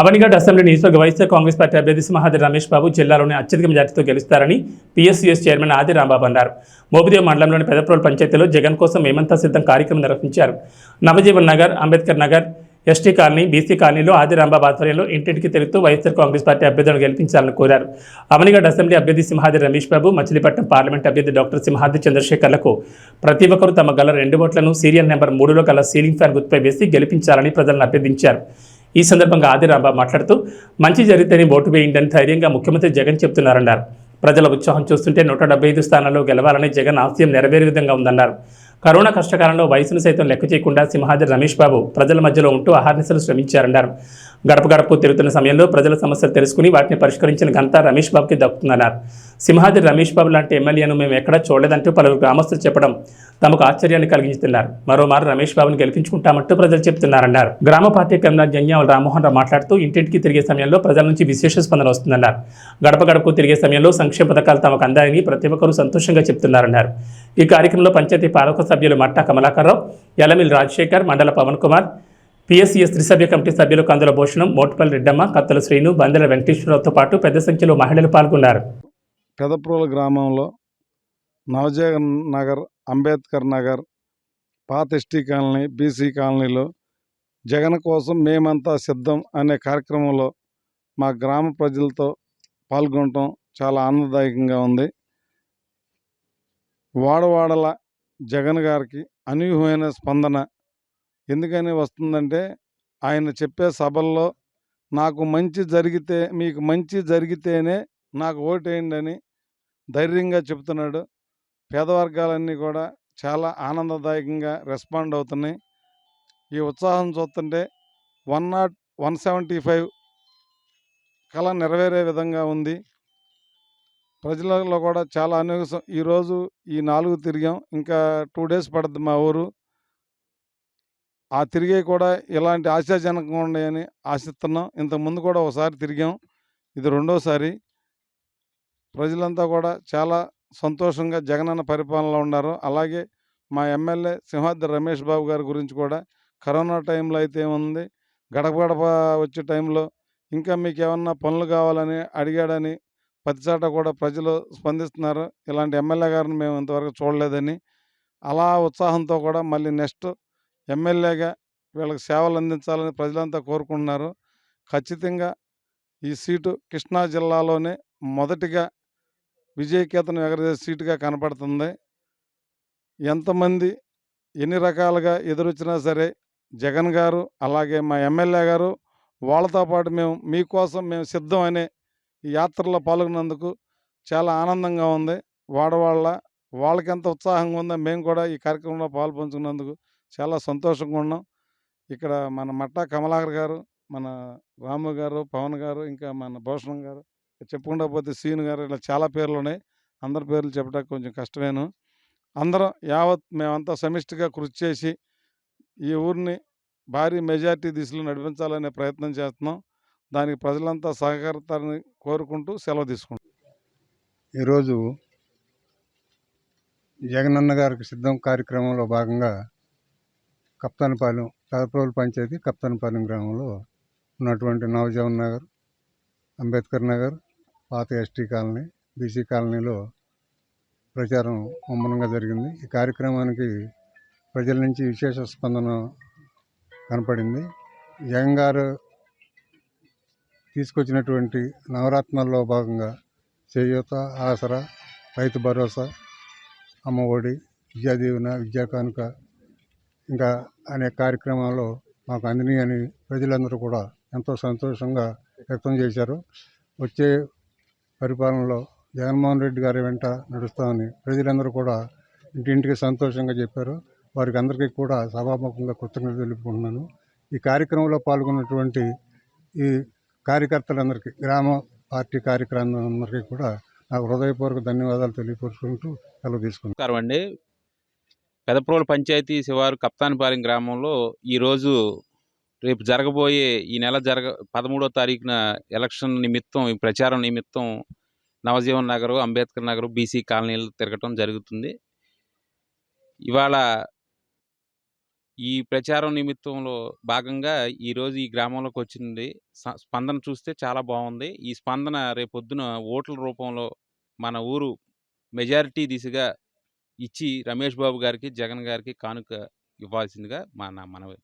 అవనిగడ్ assembly నియోజకవర్గ YSR Congress party అభ్యర్థి సింహాద్రి రమేష్ బాబు జిల్లాలోని అత్యధిక మెజార్టీతో గెలుస్తారని పీఎస్సీఎస్ చైర్మన్ ఆది రాంబాబు అన్నారు. మోపిదేవ్ మండలంలోని పెదప్రోల్ పంచాయతీలో జగన్ కోసం మేమంతా సిద్ధం కార్యక్రమం నిర్వహించారు. Navajeevan Nagar Ambedkar Nagar ST colony BC కాలనీలో ఆది రాంబాబు ఆధ్వర్యంలో ఇంటింటికి తిరుగుతూ వైఎస్ఆర్ కాంగ్రెస్ పార్టీ అభ్యర్థులను గెలిపించాలని కోరారు. అవనిగడ్ అసెంబ్లీ అభ్యర్థి సింహాద్రి రమేష్ బాబు మచిలీపట్నం పార్లమెంట్ అభ్యర్థి డాక్టర్ సింహాద్రి చంద్రశేఖర్లకు ప్రతి ఒక్కరూ తమ గల రెండు ఓట్లను సీరియల్ నెంబర్ మూడులో గల సీలింగ్ ఫ్యాన్ గుర్తుపై వేసి గెలిపించాలని ప్రజలను అభ్యర్థించారు. ఈ సందర్భంగా ఆదిరాంబాబు మాట్లాడుతూ మంచి జరిగితేనే ఓటు వేయండి అని ధైర్యంగా ముఖ్యమంత్రి జగన్ చెప్తున్నారన్నారు. ప్రజల ఉత్సాహం చూస్తుంటే నూట డెబ్బై ఐదు స్థానాల్లో గెలవాలని జగన్ ఆశయం నెరవేరే విధంగా ఉందన్నారు. కరోనా కష్టకాలంలో వయసును సైతం లెక్క చేయకుండా సింహాద్రి రమేష్ బాబు ప్రజల మధ్యలో ఉంటూ అహర్నిశలు శ్రమించారన్నారు. గడప గడపకు తిరుగుతున్న సమయంలో ప్రజల సమస్యలు తెలుసుకుని వాటిని పరిష్కరించిన ఘనత రమేష్ బాబుకి దక్కుతుందన్నారు. సింహాద్రి రమేష్ బాబు లాంటి ఎమ్మెల్యేను మేము ఎక్కడా చూడలేదంటూ పలువురు గ్రామస్తులు చెప్పడం తమకు ఆశ్చర్యాన్ని కలిగిస్తున్నారు. మరోమారు రమేష్ బాబును గెలిపించుకుంటామంటూ ప్రజలు చెప్తున్నారన్నారు. గ్రామ పార్టీ కన్వీనర్ జంజావల రామ్మోహన్ రావు మాట్లాడుతూ ఇంటింటికి తిరిగే సమయంలో ప్రజల నుంచి విశేష స్పందన వస్తుందన్నారు. గడప గడపకు తిరిగే సమయంలో సంక్షేమ పథకాలు తమకు అందాయని ప్రతి ఒక్కరూ సంతోషంగా చెప్తున్నారన్నారు. ఈ కార్యక్రమంలో పంచాయతీ పాలక సభ్యులు మట్టా కమలాకర్రావు యలమిల్ రాజశేఖర్ మండల పవన్ కుమార్ పిఎస్సిఎస్ త్రిసభ్య కమిటీ సభ్యులు కందుల భూషణం మోటుపల్లి రెడ్డమ్మ కత్తల శ్రీను బందెల వెంకటేశ్వరరావుతో పాటు పెద్ద సంఖ్యలో మహిళలు పాల్గొన్నారు. పెదప్రోల గ్రామంలో నవజగన్ నగర్ అంబేద్కర్ నగర్ పాత ఎస్టీ కాలనీ బీసీ కాలనీలో జగన్ కోసం మేమంతా సిద్ధం అనే కార్యక్రమంలో మా గ్రామ ప్రజలతో పాల్గొనటం చాలా ఆనందదాయకంగా ఉంది. వాడవాడల జగన్ గారికి అనూహ్యమైన స్పందన ఎందుకని వస్తుందంటే ఆయన చెప్పే సభల్లో నాకు మంచి జరిగితే మీకు మంచి జరిగితేనే నాకు ఓటేయండి అని ధైర్యంగా చెప్తున్నాడు పేదవర్గాలన్నీ కూడా చాలా ఆనందదాయకంగా రెస్పాండ్ అవుతున్నాయి. ఈ ఉత్సాహం చూస్తుంటే one not one seventy five కళ నెరవేరే విధంగా ఉంది. ప్రజలలో కూడా చాలా అనేక ఈరోజు ఈ నాలుగు తిరిగాం. ఇంకా టూ డేస్ పడుతుంది మా ఊరు. ఆ తిరిగే కూడా ఇలాంటి ఆశాజనకంగా ఉన్నాయని ఆశిస్తున్నాం. ఇంతకుముందు కూడా ఒకసారి తిరిగాం. ఇది రెండోసారి. ప్రజలంతా కూడా చాలా సంతోషంగా జగనన్న పరిపాలనలో ఉన్నారు. అలాగే మా ఎమ్మెల్యే సింహాద్రి రమేష్ బాబు గారి గురించి కూడా కరోనా టైంలో అయితే ఏముంది? గడప గడప వచ్చే టైంలో ఇంకా మీకు ఏమన్నా పనులు కావాలని అడిగాడని ప్రతిచాట కూడా ప్రజలు స్పందిస్తున్నారు. ఇలాంటి ఎమ్మెల్యే గారిని మేము ఇంతవరకు చూడలేదని. అలా ఉత్సాహంతో కూడా మళ్ళీ నెక్స్ట్ ఎమ్మెల్యేగా వీళ్ళకి సేవలు అందించాలని ప్రజలంతా కోరుకుంటున్నారు. ఖచ్చితంగా ఈ సీటు కృష్ణా జిల్లాలోనే మొదటిగా విజయకేతనం ఎగరవేసే సీటుగా కనపడుతుంది. ఎంతమంది ఎన్ని రకాలుగా ఎదురొచ్చినా సరే జగన్ గారు అలాగే మా ఎమ్మెల్యే గారు వాళ్ళతో పాటు మేము మీకోసం మేము సిద్ధం అనే ఈ యాత్రలో పాల్గొన్నందుకు చాలా ఆనందంగా ఉంది. వాడవాళ్ళ వాళ్ళకి ఎంత ఉత్సాహంగా ఉందో మేము కూడా ఈ కార్యక్రమంలో పాల్పంచుకున్నందుకు చాలా సంతోషంగా ఉన్నాం. ఇక్కడ మన మట్టా కమలాకర్ గారు మన రాము గారు పవన్ గారు ఇంకా మన భూషణం గారు చెప్పుకుంటా పోతే సీన్ గారు ఇలా చాలా పేర్లు ఉన్నాయి అందరి పేర్లు చెప్పడానికి కొంచెం కష్టమేను. అందరం యావత్ మేమంతా సమిష్టిగా కృషి చేసి ఈ ఊరిని భారీ మెజార్టీ దిశలో నడిపించాలనే ప్రయత్నం చేస్తున్నాం. దానికి ప్రజలంతా సహకరిస్తారని కోరుకుంటూ సెలవు తీసుకుంటాం ఈరోజు జగనన్న గారికి సిద్ధం కార్యక్రమంలో భాగంగా కప్తానపాలెం పెదప్రోలు పంచాయతీ కప్తానపాలెం గ్రామంలో ఉన్నటువంటి నవజవన్ నగర్ అంబేద్కర్ నగర్ పాత ఎస్టీ కాలనీ బీసీ కాలనీలో ప్రచారం ముమ్మరంగా జరిగింది. ఈ కార్యక్రమానికి ప్రజల నుంచి విశేష స్పందన కనపడింది. జగన్ గారు తీసుకొచ్చినటువంటి నవరత్నాల్లో భాగంగా చేయూత ఆసరా రైతు భరోసా అమ్మ ఒడి విద్యా విద్యా కానుక ఇంకా అనేక కార్యక్రమాలు మాకు అందినాయి అని ప్రజలందరూ కూడా ఎంతో సంతోషంగా వ్యక్తం చేశారు. వచ్చే పరిపాలనలో జగన్మోహన్ రెడ్డి గారి వెంట నడుస్తామని ప్రజలందరూ కూడా ఇంటింటికి సంతోషంగా చెప్పారు. వారికి అందరికీ కూడా సభాముఖంగా కృతజ్ఞతలు తెలుపుకుంటున్నాను. ఈ కార్యక్రమంలో పాల్గొన్నటువంటి ఈ కార్యకర్తలందరికీ గ్రామ పార్టీ కార్యక్రమాలందరికీ కూడా నాకు హృదయపూర్వక ధన్యవాదాలు తెలియపరుచుకుంటూ సెలవు తీసుకుంటాను అండి. పెదప్రోలు పంచాయతీ శివారు కప్తాన్పాలెం గ్రామంలో ఈరోజు రేపు జరగబోయే ఈ నెల జరగ పదమూడో తారీఖున ఎలక్షన్ నిమిత్తం ఈ ప్రచారం నిమిత్తం నవజీవన్ నగర్ అంబేద్కర్ నగర్ బీసీ కాలనీలు తిరగటం జరుగుతుంది. ఇవాళ ఈ ప్రచారం నిమిత్తంలో భాగంగా ఈరోజు ఈ గ్రామంలోకి వచ్చింది. స్పందన చూస్తే చాలా బాగుంది. ఈ స్పందన రేపొద్దున ఓట్ల రూపంలో మన ఊరు మెజారిటీ దిశగా ఇచ్చి రమేష్ బాబు గారికి జగన్ గారికి కానుక ఇవ్వాల్సిందిగా మా నా మనవి.